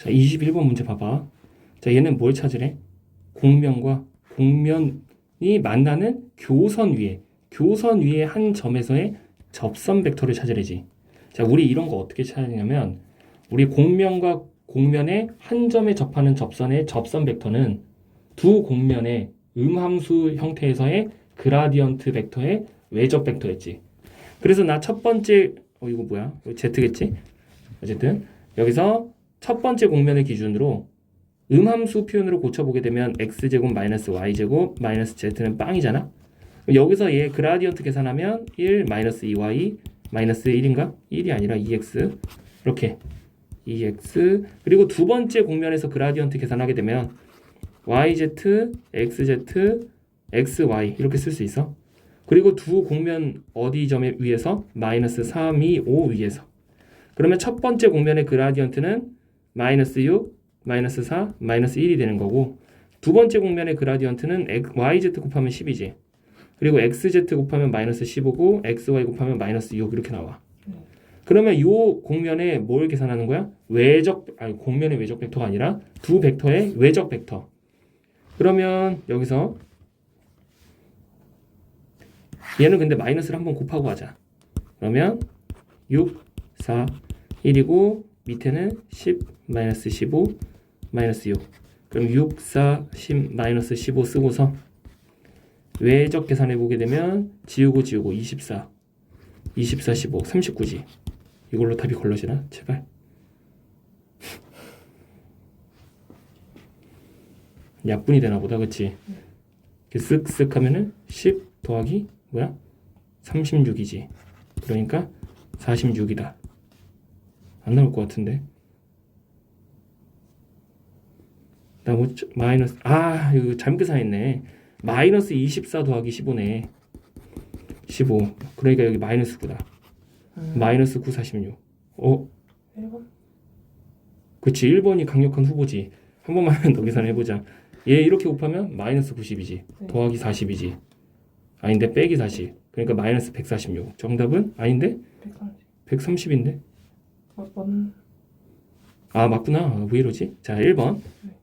자, 21번 문제 봐봐. 자, 얘는 뭘 찾으래? 공면과 공면이 만나는 교선 위에, 교선 위에 한 점에서의 접선 벡터를 찾으래지. 자, 우리 이런 거 어떻게 찾느냐면, 우리 공면과 공면의 한 점에 접하는 접선의 접선 벡터는 두 공면의 음함수 형태에서의 그라디언트 벡터의 외적 벡터였지. 그래서 나 첫 번째, 어, 이거 뭐야? 이거 Z겠지? 어쨌든, 여기서 첫 번째 공면의 기준으로 음함수 표현으로 고쳐보게 되면 x제곱 마이너스 y제곱 마이너스 z는 빵이잖아. 여기서 얘 그라디언트 계산하면 1 마이너스 2y 마이너스 1인가? 1이 아니라 2x 이렇게 2x 그리고 두 번째 공면에서 그라디언트 계산하게 되면 yz, xz, xy 이렇게 쓸 수 있어. 그리고 두 공면 어디 점에 위에서 마이너스 3, 2, 5 위에서 그러면 첫 번째 공면의 그라디언트는 마이너스 6, 마이너스 4, 마이너스 1이 되는 거고 두 번째 공면의 그라디언트는 yz 곱하면 10이지. 그리고 xz 곱하면 마이너스 15고 xy 곱하면 마이너스 6 이렇게 나와. 그러면 이 공면에 뭘 계산하는 거야? 외적 아니 공면의 외적 벡터가 아니라 두 벡터의 외적 벡터. 그러면 여기서 얘는 근데 마이너스를 한번 곱하고 하자. 그러면 6, 4, 1이고 밑에는 10, 마이너스 15, 마이너스 6. 그럼 6, 4, 10, 마이너스 15 쓰고서 외적 계산해 보게 되면 지우고 지우고 24, 24, 15, 39지. 이걸로 답이 걸러지나? 제발. 약분이 되나 보다, 그치? 쓱쓱 하면은 10 더하기 뭐야? 36이지. 그러니까 46이다. 안 나올 것 같은데. 나 뭐 마이너스 아 이거 잘못 계산했네. 마이너스 24 더하기 15네. 15. 그러니까 여기 마이너스 9다. 마이너스 9 46. 어, 1번? 그치 1번이 강력한 후보지. 한 번만 더 계산해 보자. 얘 이렇게 곱하면 마이너스 90이지. 네. 더하기 40이지. 아닌데 빼기 40. 그러니까 마이너스 146. 정답은 아닌데 130. 130인데. 몇 번? 아 맞구나. 왜 이러지? 자 1번. 네.